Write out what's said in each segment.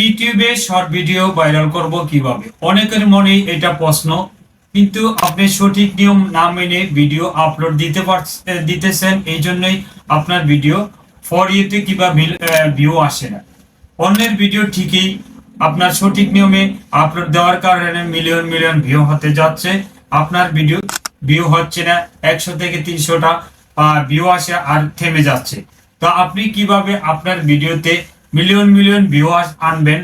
ইউটিউবে short video viral করব কীভাবে? অনেকের মনে এটা প্রশ্ন, কিন্তু আপনি সঠিক নিয়ম না মেনে ভিডিও আপলোড দিতে দিতেছেন, এই জন্যই আপনার ভিডিও ফর ইউতে কিংবা ভিউ আসে না। অন্যের ভিডিও ঠিকই আপনার সঠিক নিয়মে আপলোড দেওয়ার কারণে মিলিয়ন মিলিয়ন ভিউ হতে যাচ্ছে, আপনার ভিডিও ভিউ হচ্ছে না, একশো থেকে তিনশোটা ভিউ আসে আর থেমে যাচ্ছে। তো আপনি কীভাবে আপনার ভিডিওতে মিলিয়ন মিলিয়ন ভিউ আনবেন।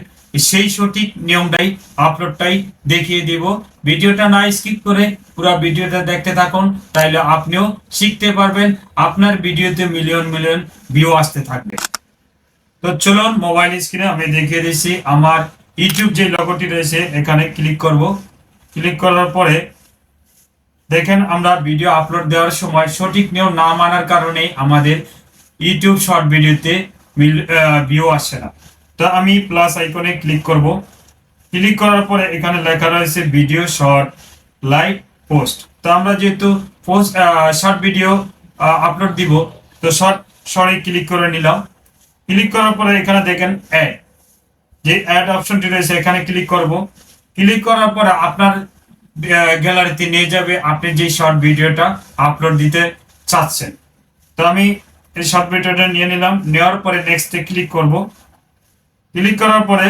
সেই সঠিক নিয়মটাই আপলোডটাই দেখিয়ে দিব। ভিডিওটা না স্কিপ করে পুরো ভিডিওটা দেখতে থাকুন তাহলে আপনিও শিখতে পারবেন, আপনার ভিডিওতে মিলিয়ন মিলিয়ন ভিউ আসতে থাকবে। তো চলুন মোবাইল স্ক্রিনে আমি দেখিয়ে দিচ্ছি, আমার ইউটিউব যে লগোটি রয়েছে, এখানে ক্লিক করব। ক্লিক করার পরে দেখেন, আমরা ভিডিও আপলোড দেওয়ার সময় সঠিক নিয়ম না মানার কারণে আমাদের ইউটিউব শর্ট ভিডিওতে ভিউ আসে না। তো আমি প্লাস আইকনে ক্লিক করব। ক্লিক করার পরে এখানে লেখা রয়েছে ভিডিও শর্ট লাইভ পোস্ট তো আমরা যেহেতু পোস্ট শর্ট ভিডিও আপলোড দিব, তো শর্ট শর্টে ক্লিক করে নিলাম। ক্লিক করার পরে এখানে দেখেন অ্যাড যে অ্যাড অপশনটি রয়েছে, এখানে ক্লিক করব। ক্লিক করার পরে আপনার গ্যালারিতে নিয়ে যাবে। আপনি যে শর্ট ভিডিওটা আপলোড দিতে চাচ্ছেন। তো আমি এই শর্ট নিয়ে নিলাম। নেওয়ার পরে নেক্সটে ক্লিক করব। ক্লিক করার পরে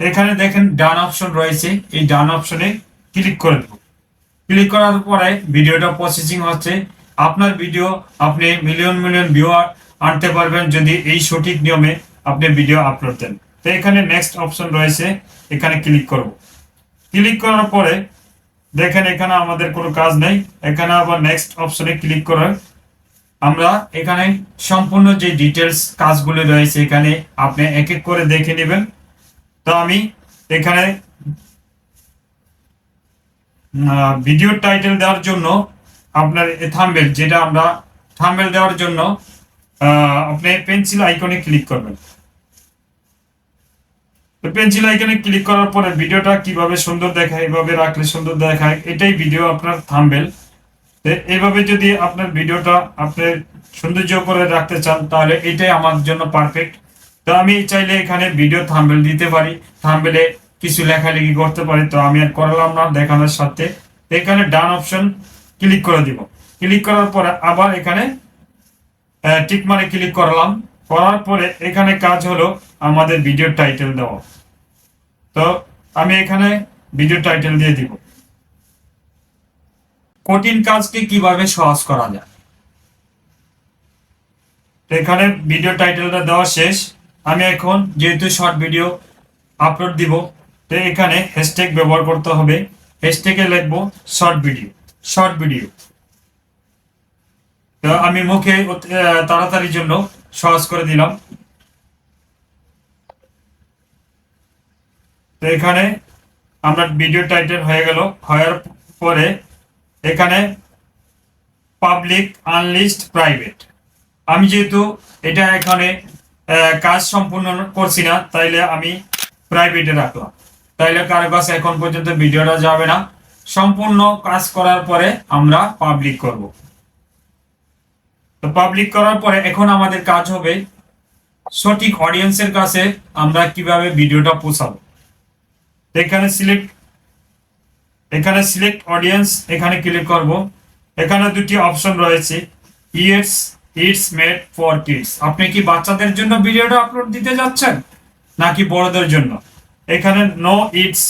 এখানে দেখেন ডান অপশন রয়েছে। এই ডান অপশনে ক্লিক করে দেব। ক্লিক করার পরে ভিডিওটা প্রসেসিং হচ্ছে। আপনার ভিডিও আপনি মিলিয়ন মিলিয়ন ভিউ আনতে পারবেন যদি এই সঠিক নিয়মে আপনি ভিডিও আপলোড দেন। তো এখানে নেক্সট অপশন রয়েছে। এখানে ক্লিক করব। ক্লিক করার পরে দেখেন এখানে আমাদের কোনো কাজ নেই। এখানে আবার নেক্সট অপশনে ক্লিক করে আমরা এখানে সম্পূর্ণ যে ডিটেলস কাজগুলো রয়েছে এখানে আপনি এক এক করে দেখে নেবেন। তো আমি এখানে ভিডিও টাইটেল দেওয়ার জন্য আপনার থাম্বেল যেটা আমরা থাম্বেল দেওয়ার জন্য আপনি পেন্সিল আইকনে ক্লিক করবেন। পেন্সিল আইকনে ক্লিক করার পরে ভিডিওটা কীভাবে সুন্দর দেখায়, এভাবে রাখলে সুন্দর দেখায়, এটাই ভিডিও আপনার থাম্বেল এইভাবে যদি আপনার ভিডিওটা আপনি সৌন্দর্য করে রাখতে চান, তাহলে এটাই আমার জন্য পারফেক্ট তো আমি চাইলে এখানে ভিডিও থাম্বেল দিতে পারি। থাম্বেলে কিছু লেখালেখি করতে পারি, তো আমি আর করলাম না দেখানোর সাথে। এখানে ডান অপশন ক্লিক করে দিব। ক্লিক করার পরে আবার এখানে টিক মারে ক্লিক করলাম। করার পরে এখানে কাজ হলো আমাদের ভিডিও টাইটেল দেওয়া। তো আমি এখানে ভিডিও টাইটেল দিয়ে দিব। কঠিন কাজকে কীভাবে সহজ করা যায়? এখানে ভিডিও টাইটেলটা দেওয়া শেষ। আমি এখন যেহেতু শর্ট ভিডিও আপলোড দিব, তো এখানে হ্যাশট্যাগ ব্যবহার করতে হবে। হ্যাশট্যাগে লিখব শর্ট ভিডিও শর্ট ভিডিও তো আমি মুখে তাড়াতাড়ির জন্য সহজ করে দিলাম। তো এখানে আমরা ভিডিও টাইটেল হয়ে গেল। হওয়ার পরে এখানে পাবলিক আনলিস্ট প্রাইভেট আমি যেহেতু এটা এখানে কাজ সম্পূর্ণ করছি না, তাইলে আমি প্রাইভেটে রাখলাম। তাইলে কারও কাছে এখন পর্যন্ত ভিডিওটা যাবে না। সম্পূর্ণ কাজ করার পরে আমরা পাবলিক করব। তো পাবলিক করার পরে এখন আমাদের কাজ হবে, সঠিক অডিয়েন্সের কাছে আমরা কীভাবে ভিডিওটা পৌঁছাবো এখানে সিলেক্ট এখানে সিলেক্ট অডিয়েন্স এখানে ক্লিক করব। এখানে দুটি অপশন রয়েছে it's it's made for kids আপনি কি বাচ্চাদের জন্য ভিডিওটা আপলোড দিতে যাচ্ছেন, নাকি বড়দের জন্য? এখানে no it's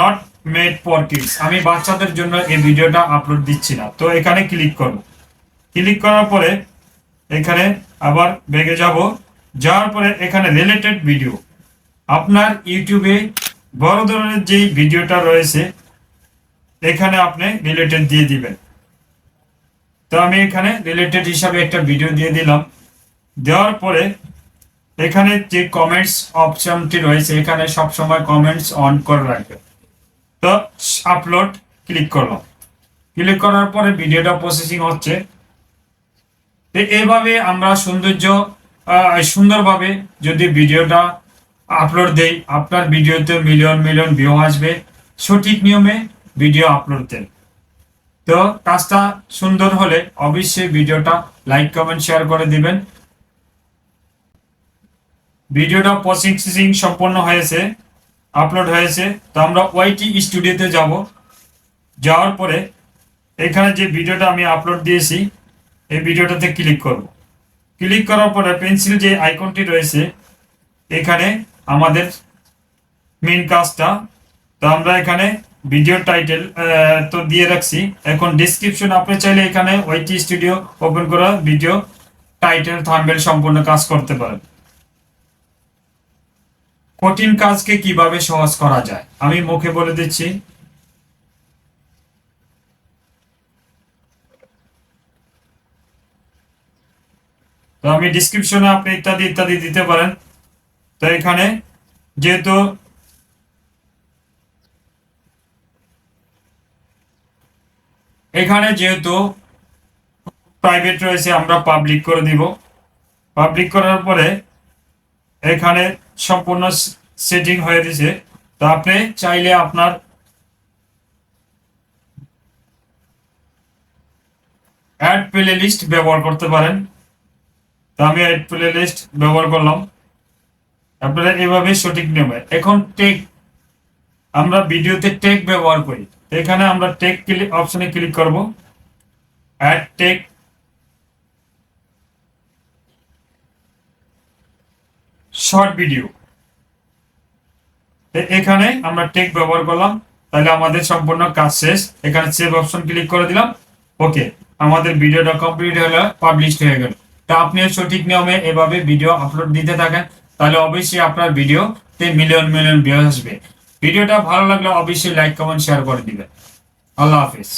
not made for kids আমি বাচ্চাদের জন্য এই ভিডিওটা আপলোড দিচ্ছি না। তো এখানে ক্লিক করব। ক্লিক করার পরে এখানে আবার বেগে যাব। যাওয়ার পরে এখানে রিলেটেড ভিডিও আপনার ইউটিউবে বড় ধরনের যেই ভিডিওটা রয়েছে, এখানে আপনি রিলেটেড দিয়ে দিবেন। তো আমি এখানে রিলেটেড হিসাবে একটা ভিডিও দিয়ে দিলাম। দেওয়ার পরে এখানে যে কমেন্টস অপশনটি রয়েছে, এখানে সব সময় কমেন্টস অন করে রাখবেন। তো আপলোড ক্লিক করলাম। ক্লিক করার পরে ভিডিওটা প্রসেসিং হচ্ছে। তো এইভাবে আমরা সৌন্দর্য সুন্দরভাবে যদি ভিডিওটা আপলোড দেই, আপনার ভিডিওতে মিলিয়ন মিলিয়ন ভিউ আসবে। সঠিক নিয়মে ভিডিও আপলোড দেন। তো কাজটা সুন্দর হলে অবশ্যই ভিডিওটা লাইক কমেন্ট শেয়ার করে দিবেন। ভিডিওটা প্রসেসিং সম্পন্ন হয়েছে আপলোড হয়েছে। তো আমরা ওয়াইটি স্টুডিওতে যাব। যাওয়ার পরে এখানে যে ভিডিওটা আমি আপলোড দিয়েছি, এই ভিডিওটাতে ক্লিক করব। ক্লিক করার পরে পেন্সিল যে আইকনটি রয়েছে, এখানে আমাদের মেন কাজটা। তো আমরা এখানে ভিডিও টাইটেল তো দিয়ে রাখছি। এখন ডিসক্রিপশন আপনি চাইলে এখানে ওয়াইটি স্টুডিও ওপেন করা ভিডিও টাইটেল থাম্বেল সম্পূর্ণ কাজ করতে পারেন। কঠিন কাজকে কীভাবে সহজ করা যায়? আমি মুখে বলে দিচ্ছি। তো আমি ডিসক্রিপশনে আপনি ইত্যাদি ইত্যাদি দিতে পারেন। তো এখানে যেহেতু এখানে যেহেতু প্রাইভেট রয়েছে, আমরা পাবলিক করে দিব। পাবলিক করার পরে এখানে সম্পূর্ণ সেটিং হয়ে দিছে তো আপনি চাইলে আপনার অ্যাড প্লে লিস্ট ব্যবহার করতে পারেন। তো আমি অ্যাড প্লে লিস্ট ব্যবহার করলাম। আপনারা এভাবে সঠিক নিয়মে এখন টেক, আমরা ভিডিওতে টেক ব্যবহার করি। এখানে আমরা টেক ক্লিক অপশনে ক্লিক করব। Add tag. Short video. এখানে আমরা টেক ব্যবহার করলাম। তাহলে আমাদের সম্পূর্ণ কাজ শেষ। এখানে সেভ অপশন ক্লিক করে দিলাম। ওকে, আমাদের ভিডিওটা কমপ্লিট হলো পাবলিশ হয়ে গেল। তা আপনিও সঠিক নিয়মে এভাবে ভিডিও আপলোড দিতে থাকেন। তাহলে অবশ্যই আপনার ভিডিওতে মিলিয়ন মিলিয়ন ভিউ আসবে। ভিডিওটা ভালো লাগলে অবশ্যই লাইক কমেন্ট শেয়ার করে দিবেন। আল্লাহ হাফিজ।